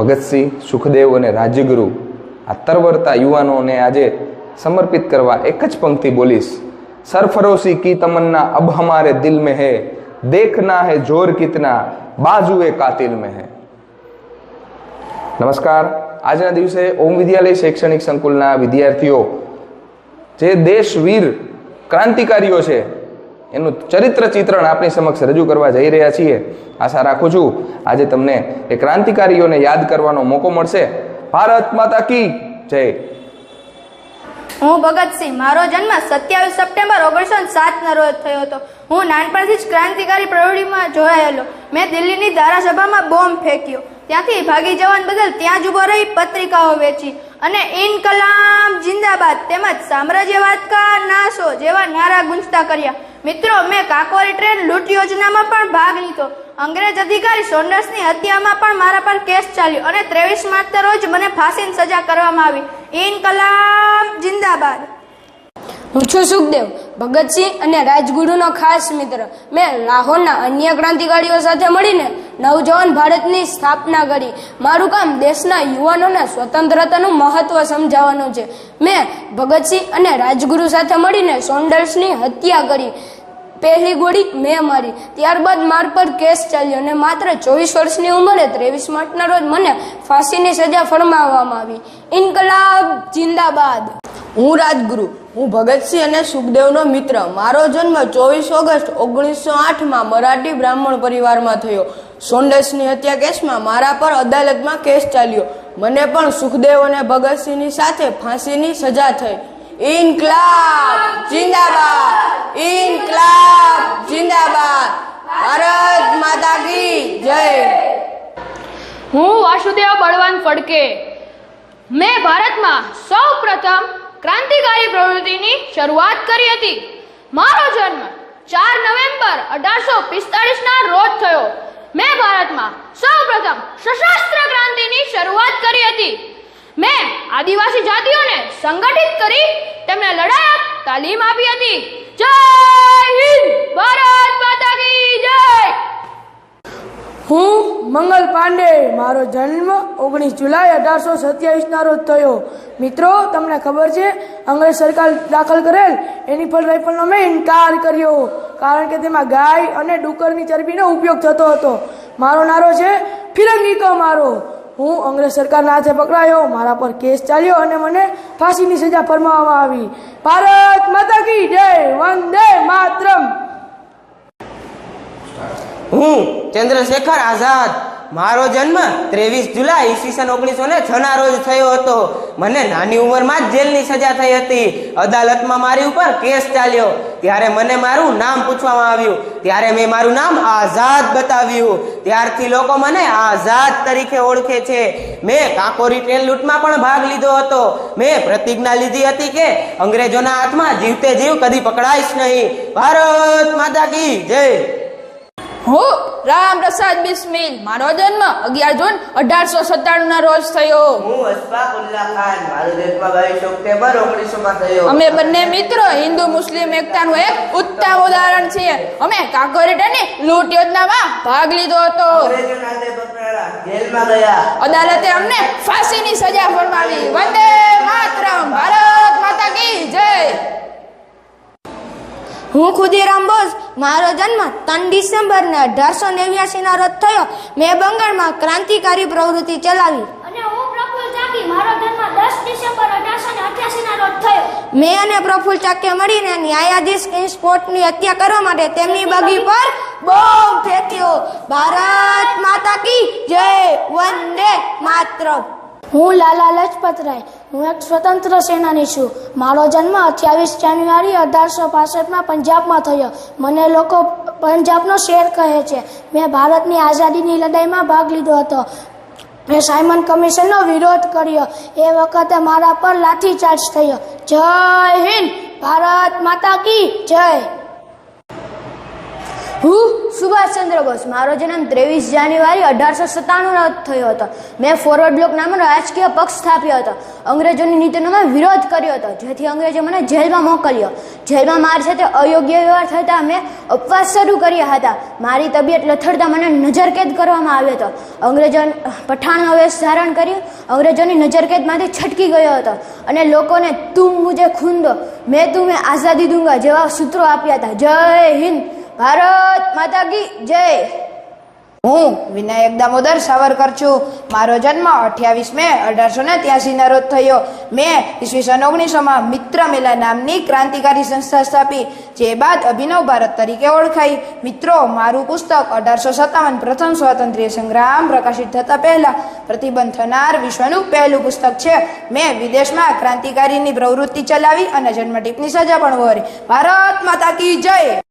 ભગતસિંહ, સુખદેવ અને રાજ્યગુરુ આ તરવરતા યુવાનોને આજે સમર્પિત કરવા એક જ પંક્તિ બોલીશ. સરફરોશી કી તમન્ના, અબ હમારે દિલ મે હે, દેખના હે જોર કિતના, બાજુએ કાતિલ મે હે. નમસ્કાર. આજના દિવસે ઓમ વિદ્યાલય શૈક્ષણિક સંકુલના વિદ્યાર્થીઓ, જે દેશવીર ક્રાંતિકારીઓ છે એનું ચરિત્ર ચિત્રણ આપણી સમક્ષ રજૂ કરવા જઈ રહ્યા છીએ. આશા રાખું છું આજે તમને એ ક્રાંતિકારીઓને યાદ કરવાનો મોકો મળશે. ભારત માતા કી જય. હું ભગતસિંહ મારો જન્મ સત્યાવીસ સપ્ટેમ્બર ઓગણીસો સાતના રોજ થયો હતો. હું નાનપણથી જ ક્રાંતિકારી પ્રવૃત્તિમાં જોડાયેલો. મેં દિલ્હીની ધારાસભામાં બોમ્બ ફેંક્યો. ત્યાંથી ભાગી જવાન બદલ ત્યાં જ ઊભો રહી પત્રિકાઓ વેચી. અને ઇનકલામ જિંદાબાદ તેમજ સામ્રાજ્યવાદ કા નાશો જેવા નારા ગુંજતા કર્યા. મિત્રો, મેં કાકોરી ટ્રેન લૂંટ યોજનામાં પણ ભાગ લીધો. અંગ્રેજ અધિકારી સોન્ડર્સની હત્યામાં પણ મારા પર કેસ ચાલ્યો અને ત્રેવીસ માર્ચના રોજ મને ફાંસીની સજા કરવામાં આવી. ઇનકલામ જિંદાબાદ. હું છું સુખદેવ ભગતસિંહ અને રાજગુરુનો ખાસ મિત્ર. મેં લાહોરના અન્ય ક્રાંતિકારીઓ સાથે મળીને નવજવાન ભારતની સ્થાપના કરી. મારું કામ દેશના યુવાનોને સ્વતંત્રતાનું મહત્વ સમજાવવાનું છે. મેં ભગતસિંહ અને રાજગુરુ સાથે મળીને સોન્ડર્સની હત્યા કરી. પહેલી ગોળી મેં મારી. ત્યારબાદ માર પર કેસ ચાલ્યો અને માત્ર ચોવીસ વર્ષની ઉંમરે ત્રેવીસ માર્ચના રોજ મને ફાંસીની સજા ફરમાવવામાં આવી. ઇન્કલાબ, જિંદાબાદ. હું રાજગુરુ, હું ભગતસિંહ અને સુખદેવનો મિત્ર. મારો જન્મ ચોવીસ ઓગસ્ટ ઓગણીસો આઠમાં મરાઠી બ્રાહ્મણ પરિવારમાં થયો. સોન્ડસની હત્યા કેસમાં મારા પર અદાલતમાં કેસ ચાલ્યો. મને પણ સુખદેવ અને ભગતસિંહની સાથે ફાંસીની સજા થઈ. ઇનકલાબ, જિંદાબાદ! ઇનકલાબ, જિંદાબાદ! ભારત માતા કી જય! હું વાસુદેવ બળવાન ફડકે મેં ભારતમાં સૌ પ્રથમ ક્રાંતિકારી પ્રવૃત્તિની શરૂઆત કરી હતી. મારો જન્મ ચાર નવેમ્બર અઢારસો પિસ્તાળીસના રોજ થયો. મેં ભારતમાં સૌ પ્રથમ સશસ્ત્ર ક્રાંતિની શરૂઆત કરી હતી. મેં આદિવાસી જાતિઓને સંગઠિત કરી તેમને લડાયક તાલીમ આપી હતી. જય હિન્દ, ભારત હું મંગલ પાંડે, મારો જન્મ ઓગણીસ જુલાઈ અઢારસો સત્યાવીસના રોજ થયો. મિત્રો, તમને ખબર છે, અંગ્રેજ સરકાર દાખલ કરેલ, એની પર રાઇફલનો મેં ઇનકાર કર્યો. કારણ કે તેમાં ગાય અને ડુક્કરની ચરબીનો ઉપયોગ થતો હતો. મારો નારો છે, ફિરંગી કો મારો. હું અંગ્રેજ સરકારના હાથે પકડાયો, મારા પર કેસ ચાલ્યો અને મને ફાંસીની સજા ફરમાવવામાં આવી. ભારત માતા કી જય, વંદે માતરમ. હું ચંદ્રશેખર આઝાદ. મારો જન્મ ત્રેવીસ જુલાઈ ઈસવીસન ઓગણીસો ને છ ના રોજ થયો હતો. મને નાની ઉંમરમાં જ જેલની સજા થઈ હતી. અદાલતમાં મારી ઉપર કેસ ચાલ્યો. ત્યારે મને મારું નામ પૂછવામાં આવ્યું. ત્યારે મેં મારું નામ આઝાદ બતાવ્યું. ત્યારથી લોકો મને આઝાદ તરીકે ઓળખે છે. મેં કાકોરી ટ્રેન લૂંટમાં પણ ભાગ લીધો હતો. મેં પ્રતિજ્ઞા લીધી હતી કે અંગ્રેજોના હાથમાં જીવતે જીવ કદી પકડાઈશ નહીં. ભારત માતા કી જય. હું રામ પ્રસાદ બિસ્મિલ. મારો જન્મ અગિયાર જૂન અઢારસો સત્તાણું ના રોજ થયો. હું અશફાકુલ્લા ખાન. મારો જન્મ બાવીસ ઓક્ટોબર ઓગણીસો માં થયો. અમે બંને મિત્રો હિન્દુ મુસ્લિમ એકતાનું એક ઉત્તમ ઉદાહરણ છીએ. અમે કાકોરેટાની લૂંટ યોજનામાં ભાગ લીધો હતો. જેલમાં ગયા. અદાલતે અમને ફાંસીની સજા ફરમાવી. વંદે માતરમ. ભારત માતા કી જય. હું ખુદીરામ બોઝ. મારો જન્મ ત્રણ ડિસેમ્બરને અઢારસો નેવ્યાસીના રદ થયો. મેં બંગાળમાં ક્રાંતિકારી પ્રવૃત્તિ ચલાવી. અને હું પ્રફુલ્લ ચાકી. મારો જન્મ દસ ડિસેમ્બર અઢારસો અઠ્યાસીના રોજ થયો. મેં અને પ્રફુલ્લ ચાકે મળીને ન્યાયાધીશ કિંગ સ્પોર્ટની હત્યા કરવા માટે તેમની બગી પર બોમ્બ ફેંક્યો. ભારત માતા કી જય. વંદે માતરમ. હું લાલા લજપતરાય હું એક સ્વતંત્ર સેનાની છું. મારો જન્મ અઠ્યાવીસ જાન્યુઆરી અઢારસો પાસઠમાં પંજાબમાં થયો. મને લોકો પંજાબનો શેર કહે છે. મેં ભારતની આઝાદીની લડાઈમાં ભાગ લીધો હતો. મેં સાયમન કમિશનનો વિરોધ કર્યો. એ વખતે મારા પર લાઠીચાર્જ થયો. જય હિન્દ, ભારત માતા કી જય. હું સુભાષચંદ્ર બોઝ. મારો જન્મ ત્રેવીસ જાન્યુઆરી અઢારસો સત્તાણું થયો હતો. મેં ફોરવર્ડ બ્લોક નામનો રાજકીય પક્ષ સ્થાપ્યો હતો. અંગ્રેજોની નીતિનો મેં વિરોધ કર્યો હતો, જેથી અંગ્રેજો મને જેલમાં મોકલ્યો. જેલમાં મારી સાથે અયોગ્ય વ્યવહાર થતાં મેં ઉપવાસ શરૂ કર્યા હતા. મારી તબિયત લથડતા મને નજરકેદ કરવામાં આવ્યો હતો. અંગ્રેજો પઠાણનો વેશ ધારણ કર્યું. અંગ્રેજોની નજરકેદમાંથી છટકી ગયો હતો. અને લોકોને, તું મુજે ખૂન દો. મેં તું મેં આઝાદી દૂંગા જેવા સૂત્રો આપ્યા હતા. જય હિન્દ. ભારત માતા કી જય. હું વિનાયક દામોદર સાવરકર છું. મારો જન્મ અઠ્યાવીસ મે અઢારસો ને ત્યાસીના રોજ થયો. મેં ઈસવીસન ઓગણીસોમાં મિત્ર મેલા નામની ક્રાંતિકારી સંસ્થા સ્થાપી, જે બાદ અભિનવ ભારત તરીકે ઓળખાઈ. મિત્રો, મારું પુસ્તક અઢારસો સત્તાવન પ્રથમ સ્વાતંત્ર્ય સંગ્રામ પ્રકાશિત થતા પહેલા પ્રતિબંધ થનાર વિશ્વનું પહેલું પુસ્તક છે. મેં વિદેશમાં ક્રાંતિકારીની પ્રવૃત્તિ ચલાવી અને જન્મટીપની સજા પણ વહોરી ભારત માતા કી જય.